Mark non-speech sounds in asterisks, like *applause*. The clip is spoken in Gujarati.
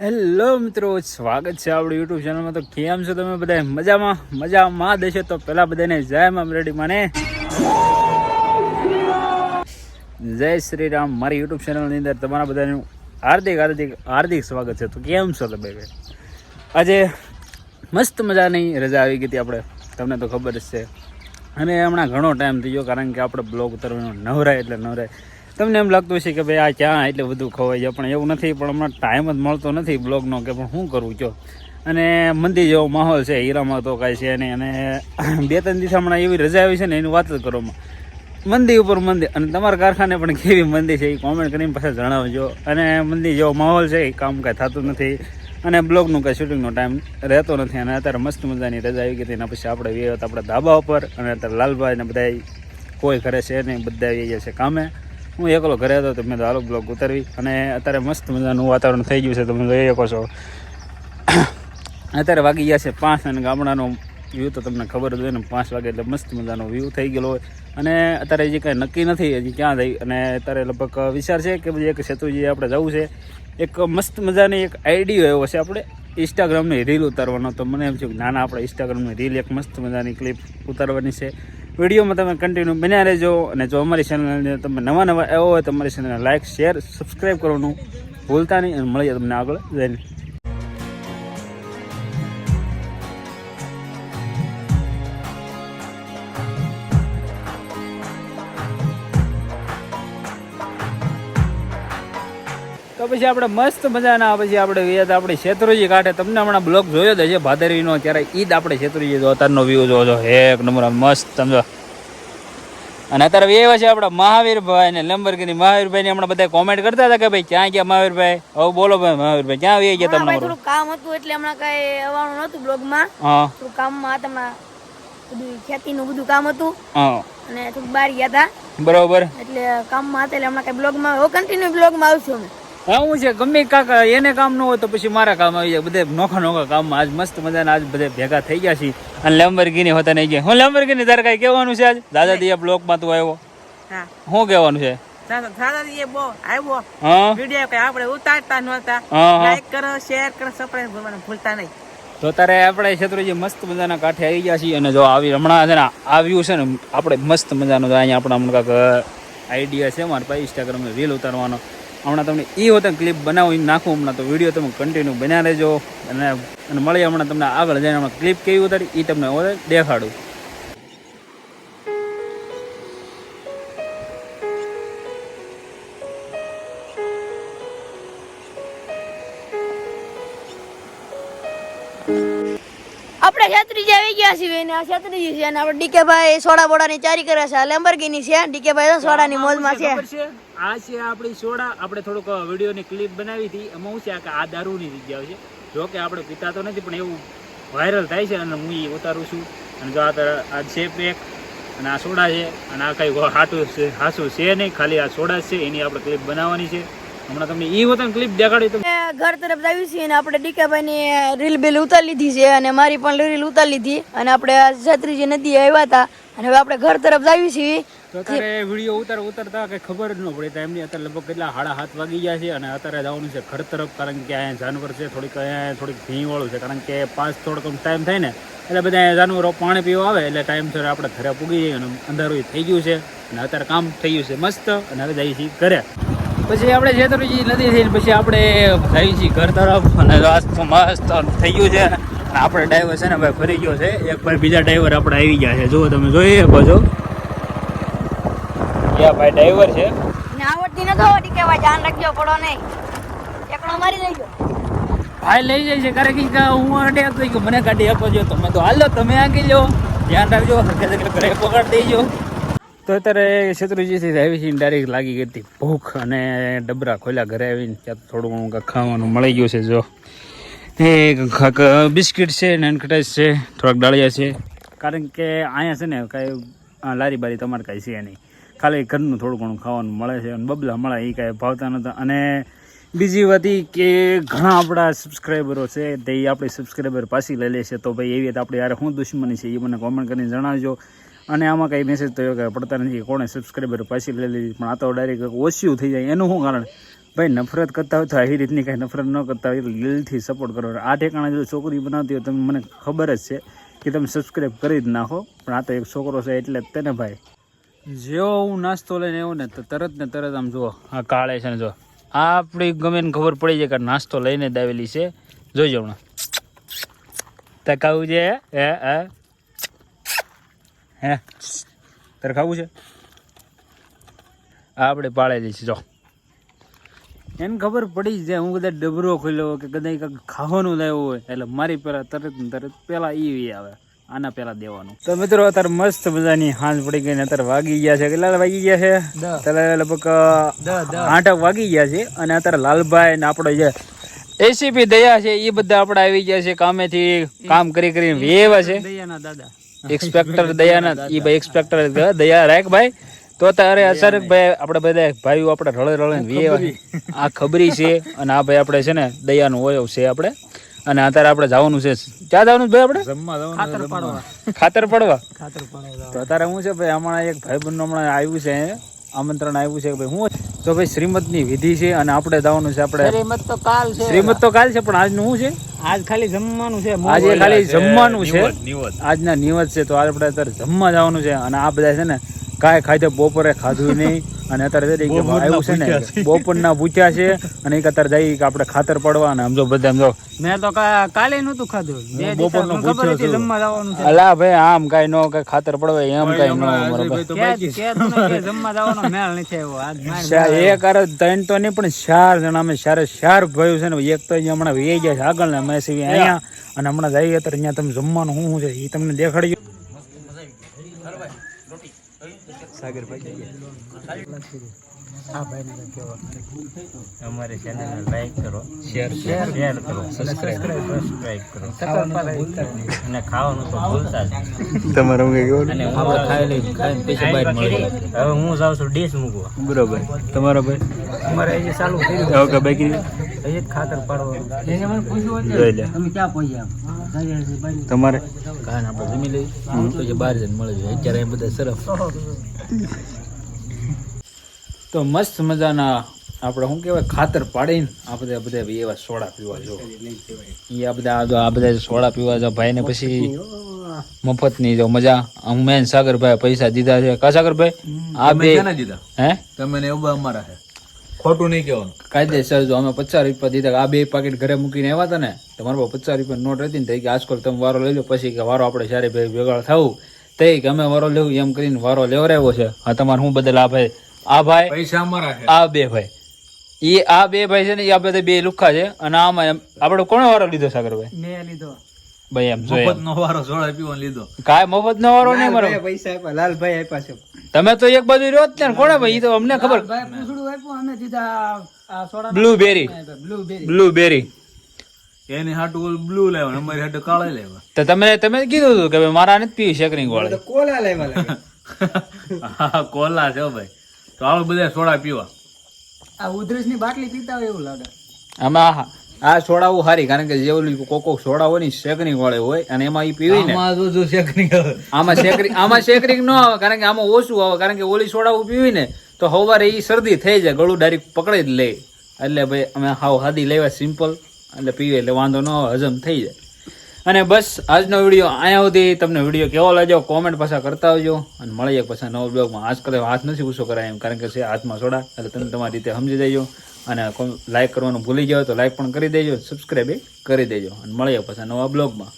હેલો મિત્રો, સ્વાગત છે આપણી યુટ્યુબ ચેનલમાં તો કેમ છો તમે બધા મજામાં? મજામાં દેશો? તો પહેલાં બધાને જય મામ રેડી મને. જય શ્રી રામ. મારી યુટ્યુબ ચેનલની અંદર તમારા બધાનું હાર્દિક હાર્દિક હાર્દિક સ્વાગત છે. તો કેમ છો તમે આજે મસ્ત મજાની રજા આવી ગઈ હતી આપણે. તમને તો ખબર જ છે. અને હમણાં ઘણો ટાઈમ થઈ ગયો કારણ કે આપણે બ્લોગ ઉતરવાનો નવરાય એટલે નવરાય. તમને એમ લાગતું હશે કે ભાઈ આ ક્યાં એટલે બધું ખવાય છે પણ એવું નથી, પણ હમણાં ટાઈમ જ મળતો નથી બ્લોગનો કે પણ શું કરવું છો અને મંદિર જેવો માહોલ છે, હીરામાં તો કાંઈ છે નહીં. અને *clears throat* બે ત્રણ દિવસ હમણાં એવી રજા આવી છે ને, એની વાત જ કરવામાં. મંદિર ઉપર મંદિર, અને તમારા કારખાને પણ કેવી મંદિર છે એ કોમેન્ટ કરીને પાછા જણાવજો. અને મંદિર જેવો માહોલ છે એ કામ કાંઈ થતું નથી. અને બ્લોગનું કાંઈ શૂટિંગનો ટાઈમ રહેતો નથી. અને અત્યારે મસ્ત મજાની રજા આવી ગઈ એના પછી આપણે આપણા ધાબા ઉપર, અને અત્યારે લાલભાઈને બધા કોઈ ઘરે છે નહીં બધા આવી ગયા છે કામે. હું એકલો ઘરે હતો તો મેં તો હાલો બ્લોગ ઉતારવી. અને અત્યારે મસ્ત મજાનું વાતાવરણ થઈ ગયું છે, તમે જોઈ શકો છો. અત્યારે વાગી ગયા છે પાંચ અને ગામડાનો વ્યૂ તો તમને ખબર જ હોય ને, પાંચ વાગે એટલે મસ્ત મજાનો વ્યૂ થઈ ગયેલો હોય. અને અત્યારે હજી કાંઈ નક્કી નથી, હજી ક્યાં થઈ અને અત્યારે લગભગ વિચાર છે કે પછી એક સેતુજી આપણે જવું છે. એક મસ્ત મજાની એક આઈડિયો એવો છે આપણે ઇન્સ્ટાગ્રામની રીલ ઉતારવાનો. તો મને એમ છે કે નાના આપણે ઇન્સ્ટાગ્રામની રીલ એક મસ્ત મજાની ક્લિપ ઉતારવાની છે. વિડીયોમાં તમે કન્ટિન્યુ બન્યા રહેજો અને જો અમારી ચેનલને તમે નવા નવા એવો હોય તો અમારી ચેનલને લાઇક શેર સબસ્ક્રાઈબ કરવાનું ભૂલતા નહીં અને મળીએ તમને આગળ જઈને. તો પછી આપણે મસ્ત મજાના પછી આપણે વેદ આપણે શેત્રુજી કાંઠે. તમને હમણાં બ્લોગ જોયો જ છે ભાદરવીનો ત્યારે ઈદ આપણે શેત્રુજી જો અત્યારનો વ્યૂ જોવો છો. એક નંબર મસ્ત સમજો અને અત્યારે એવા છે આપણા મહાવીરભાઈ ને લંબરગીની મહાવીરભાઈ ને હમણાં બધા કોમેન્ટ કરતા હતા કે ભાઈ ક્યાં ગયા મહાવીરભાઈ? હવે બોલો ભાઈ મહાવીરભાઈ ક્યાં વે ગયા તમને થોડું કામ હતું એટલે હમણાં કઈ આવવાનું નતું બ્લોગમાં. હા. થોડું કામમાં હતા બધું ખેતીનું બધું કામ હતું. હા. અને થોડું બહાર ગયા હતા. બરોબર. એટલે કામમાં હતા એટલે હમણાં કઈ બ્લોગમાં કન્ટિન્યુ બ્લોગમાં આવશું અમે. હા હું છે ગમે કાકા એને કામ ન હોય તો પછી મારા કામ આવી જાય. બધે નોખા નોખા કામમાં આજ મસ્ત મજાના આજ બધે ભેગા થઈ ગયા છે અને લેમ્બરગીની હોતા નહીં ગયા. હું લેમ્બરગીની તારે કઈ કહેવાનું છે આજ? દાદા દિયા બ્લોકમાં તું આવ્યો. શું કહેવાનું છે? આવ્યો. તો તારે આપણે શત્રુજી મસ્ત મજાના કાંઠે આવી ગયા છીએ અને જો આવી હમણાં છે ને આ વ્યૂ છે ને આપણે મસ્ત મજાનો અહીંયા આપણા હમણાં આઈડિયા છે મારા પાસે ઇન્સ્ટાગ્રામમાં રીલ ઉતારવાનો. હમણાં તમને એ હોતે ક્લિપ બનાવી નાખું હમણાં તો વીડિયો તમે કન્ટિન્યુ બન્યા રહેજો. અને મળીએ હમણાં તમને આગળ જઈને હમણાં ક્લિપ કેવી ઉતારી એ તમને દેખાડું. છત્રીજી આવી ગયા છે અને આ છત્રીજી છે અને આપણે ડીકે ભાઈ સોડા બોડાની ચારી કરે છે આ છે ડીકે ભાઈ સોડાની મોજમાં છે આ છે આપણી સોડા. આપણે થોડુંક વિડીયોની ક્લિપ બનાવી હતી. એમાં શું છે? કે આ દારૂની જગ્યા છે. જો કે આપણે પીતા તો નથી પણ એવું વાયરલ થાય છે અને હું એ ઉતારું છું. અને જો આ છે પેક અને આ સોડા છે અને આ કઈ હાટું છે હાસું છે નહીં ખાલી આ સોડા છે. એની આપણે ક્લિપ બનાવવાની છે. હમણાં તમને એ વતન ક્લિપ દેખાડી તો ઘર તરફ આવી છીએ અને આપણે ડીકાભાઈની રીલ બિલ ઉતારી લીધી છે અને મારી પણ રીલ ઉતારી લીધી અને આપણે જાત્રીજી નદી આવ્યા હતા અને હવે આપણે ઘર તરફ આવી છીએ. અત્યારે કઈ ખબર ન પડે અત્યારે લગભગ કેટલા હાડા હાથ વાગી ગયા છે અને અત્યારે જવાનું છે ઘર કારણ કે અહીંયા જાનવર છે, થોડીક અહીંયા, થોડીક ભીંવાળું છે કારણ કે પાંચ થોડોક ટાઈમ થાય ને એટલે બધા જાનવરો પાણી પીવા આવે એટલે ટાઈમ સર આપણે ઘરે પૂગી જઈએ અને અંધારું થઈ ગયું છે અને અત્યારે કામ થઈ ગયું છે મસ્ત અને હવે જઈએ છીએ ઘરે. પછી આપણે જેતરુજી નદી થઈ પછી આપણે જઈએ છીએ ઘર તરફ. અને મસ્ત થઈ ગયું છે. અને આપણે ડ્રાઈવર છે ને ભાઈ ફરી ગયો છે. એક ભાઈ બીજા ડ્રાઈવર આપણે આવી ગયા છે. જુઓ તમે જોઈ શકો છો યા ભાઈ ડ્રાઈવર છે. આવડતી નતો ડીકે ભાઈ ધ્યાન રાખજો પડો નહીં. એકડો મારી દેજો ભાઈ લઈ જાય છે કારણ કે હું અડે હતો કે મને કાઢી આપો છો તમે તો હાલો તમે આગળ લો ધ્યાન રાખજો હરખે ઘરે પકડ દેજો તો અત્યારે શત્રુજીથી આવી છે ડાયરેક્ટ લાગી ગઈ હતી ભૂખ અને ડબરા ખોલ્યા ઘરે આવીને ત્યાં થોડું ઘણું ખાવાનું મળી ગયું છે જો. એ બિસ્કિટ છે નનકટાઈસ છે, થોડાક ડાળિયા છે. કારણ કે અહીંયા છે ને કાંઈ લારી બારી તમારે કાંઈ છે નહીં. ખાલી ઘરનું થોડું ઘણું ખાવાનું મળે છે અને બબલા મળે એ કાંઈ ભાવતા નહોતા. અને બીજી વાત એ કે ઘણા આપણા સબસ્ક્રાઈબરો છે તે આપણી સબસ્ક્રાઈબર પાછી લઈ લે છે. તો ભાઈ એવી રીતે આપણે યાર શું દુશ્મની છે એ મને કોમેન્ટ કરીને જણાવજો. અને આમાં કંઈ મેસેજ કે પડતા નથી કોણે સબસ્ક્રાઈબર પાછી લઈ લીધી. પણ આ તો ડાયરેક્ટ ઓછું થઈ જાય. એનું શું કારણ? ભાઈ, નફરત કરતા હોય તો આવી રીતની કાંઈ નફરત ન કરતા હોય તો દિલથી સપોર્ટ કરો. આ ઠેકાણા જો છોકરી બનાવતી હોય તમને મને ખબર જ છે કે તમે સબસ્ક્રાઈબ કરી જ નાખો. પણ આ તો એક છોકરો છે એટલે જ તેને ભાઈ. જેવો હું નાસ્તો લઈને એવું ને તો તરત ને તરત આમ જુઓ, આ કાળે છે ને જો આ આપણી ગમે ખબર પડી જાય કે નાસ્તો લઈને જ છે. જોઈજો હમણાં. તકાવું છે, હે હે? હે? તારે ખાવું છે? આ આપણે પાળેલી છે જો. એને ખબર પડી જ જાય હું કદાચ ડબરો ખોલ્યો કે કદાચ કંઈક ખાવાનું લાવ્યો હોય એટલે મારી પહેલાં તરત ને તરત પહેલાં એ આવે આના પહેલાં દેવાનું. તો મિત્રો અત્યારે મસ્ત મજાની હાંજ પડી ગઈ ને અત્યારે વાગી ગયા છે કેટલા વાગી ગયા છે? લગભગ આઠ વાગી ગયા છે અને અત્યારે લાલભાઈ ને આપણે જે એસીપી દયા છે એ બધા આપણે આવી ગયા છે કામેથી કામ કરી કરીને વેવા છે. દયાના દાદા. એક્સપેક્ટર દયાના ઈ ભાઈ એક્સપેક્ટર દયા રાખ ભાઈ. તો તારે અચાનક ભાઈ આપણે બધા ભાઈઓ આપણે રળે રળે ને વે આ ખબરી છે અને આ ભાઈ આપણે છે ને દયાનું હોય છે આપણે. અને અત્યારે આપણે જવાનું છે. ક્યાં જવાનું ભાઈ આપણે? ખાતર પાડવા. ખાતર પડવા. ખાતર પાડવા. તો અત્યારે હું છે ભાઈ હમણાં એક ભાઈ બંધ હમણાં આવ્યું છે આમંત્રણ આવ્યું છે કે ભાઈ હું તો ભાઈ શ્રીમદની વિધિ છે અને આપણે જવાનું છે આપણે શ્રીમદ તો કાલ છે. શ્રીમદ તો કાલ છે પણ આજનું શું છે? આજ ખાલી જમવાનું છે આજે ખાલી જમવાનું છે. આજના નિવત છે તો આપણે અત્યારે જમવા જવાનું છે અને આ બધા છે ને કાંઈ ખાધે બપોરે ખાધું નહીં. અને અત્યારે ને કે આવ્યું છે ને બપોરના પૂછ્યા છે અને એક અત્યારે જઈ કે આપણે ખાતર પડવા અને સમજો બધા સમજો મેં તો કાલે નતું ખાધું. બે દિવસ મને ખબર હતી જમવા જવાનું છે. અલા ભાઈ આમ કાઈ નો કાંઈ ખાતર પડવા એમ કાઈ નો *laughs* જમવા જવાનો મેળ નથી આવ્યો. એક અરે ત્રણ તો નહીં પણ ચાર જણા અમે ચારે ચાર ભાઈઓ છે ને એક તો અહીંયા હમણાં વેઈ ગયા છે આગળ ને અમે અહીંયા. અને હમણાં જઈએ અત્યારે અહીંયા તમે જમવાનું શું શું છે એ તમને દેખાડજો અમારે ચેનલ લાઈક કરો શેર શેર શેર કરો સબસ્ક્રાઇબ સબસ્ક્રાઇબ કરો અને ખાવાનું તો ભૂલતા જ નહીં. તમારું કઈ કેવું? અને હું આપણે ખાઈ લઈ ખાઈને પૈસા બહાર મળી હવે હું જાઉં છું ડીશ મૂકવા. બરોબર. તમારો ભાઈ? અમારે હજી ચાલુ કર્યું. ઓકે બાકી હજી જ ખાતર પાડવાનું. એને મને પૂછ્યું જોઈ તમે ક્યાં પહોંચ્યા? તમારે કાન આપણે જમી લઈ પછી બહાર જઈને મળે છે. અત્યારે બધા સરસ. તો મસ્ત મજાના આપણે શું કહેવાય ખાતર પાડીને આ બધા બધા એવા સોડા પીવા જો. એ આ બધા આ બધા સોડા પીવા જો ભાઈને પછી મફતની જો મજા. હું મેન સાગરભાઈ પૈસા દીધા છે. કા સાગરભાઈ? આ બે હે? તમે એવું અમારા છે. ખોટું નહીં કહેવાનું. કાયદેસર જો અમે પચાસ રૂપિયા દીધા આ બે પાકેટ ઘરે મૂકીને આવ્યા હતા ને તમારા પાસે પચાસ રૂપિયા નોટ હતી ને થઈ કે આજકાલ તમે વારો લઈ લો પછી કે વારો આપણે સારી ભાઈ ભેગા થવું તે કે અમે વારો લેવું એમ કરીને વારો લેવરાવ્યો છે. આ તમારે શું બદલ આ ભાઈ આ ભાઈ પૈસા અમારા છે આ બે ભાઈ. એ આ બે ભાઈ છે ને એ આ બધા બે લુખા છે અને આમાં એમ આપણે કોણે વારો લીધો સાગરભાઈ? મેં લીધો. ભાઈ એમ જો મફત નો વારો સોળા પીવાનો લીધો. કાય મફત નો વારો નહીં મારો. પૈસા આપ્યા લાલભાઈ આપ્યા છે. તમે તો એક બાજુ રહ્યો જ ને કોણે ભાઈ? તો અમને ખબર. ભાઈ પૂછડું આપ્યું અમે દીધા બ્લુબેરી બ્લુબેરી બ્લુબેરી એની હાટુ ઓલું બ્લુ લેવાનું અમારી હાટુ કાળા લેવા. તો તમે તમે કીધું હતું કે ભાઈ મારા નથી પીવી શેકરિંગ ગોળ કોલા લેવા હા કોલા છે ભાઈ. તો આવું બધા સોડા પીવા. આ ઉધરસની બાટલી પીતા હોય એવું લાગે. આમાં આ- સોડાવું સારી કારણ કે જે ઓલી કોકો સોડા હોય ને શેકરી વાળી હોય અને એમાં એ પીવી ને. આમાં શેકની આમાં શેકરી આમાં શેકરિંગ ન આવે કારણ કે આમાં ઓછું આવે કારણ કે ઓલી સોડાવું પીવી ને તો સવારે એ શરદી થઈ જાય ગળું ડાયરેક્ટ પકડી જ લે. એટલે ભાઈ અમે હાવ હાદી લેવા સિમ્પલ એટલે પીવે એટલે વાંધો ન આવે હજમ થઈ જાય. અને બસ, આજનો વીડિયો અહીંયા સુધી. તમને વીડિયો કેવો લાગ્યો કોમેન્ટ પાછા કરતા આવજો. અને મળીએ પાછા નવો બ્લોગમાં. આજ કદાચ હાથ નથી ઊંચો કરાય એમ, કારણ કે છે હાથમાં સોડા. એટલે તમે તમારી રીતે સમજી દેજો અને લાઈક કરવાનું ભૂલી જાઓ તો લાઈક પણ કરી દેજો. સબસ્ક્રાઈબ કરી દેજો. અને મળીએ પાછા નવા બ્લોગમાં.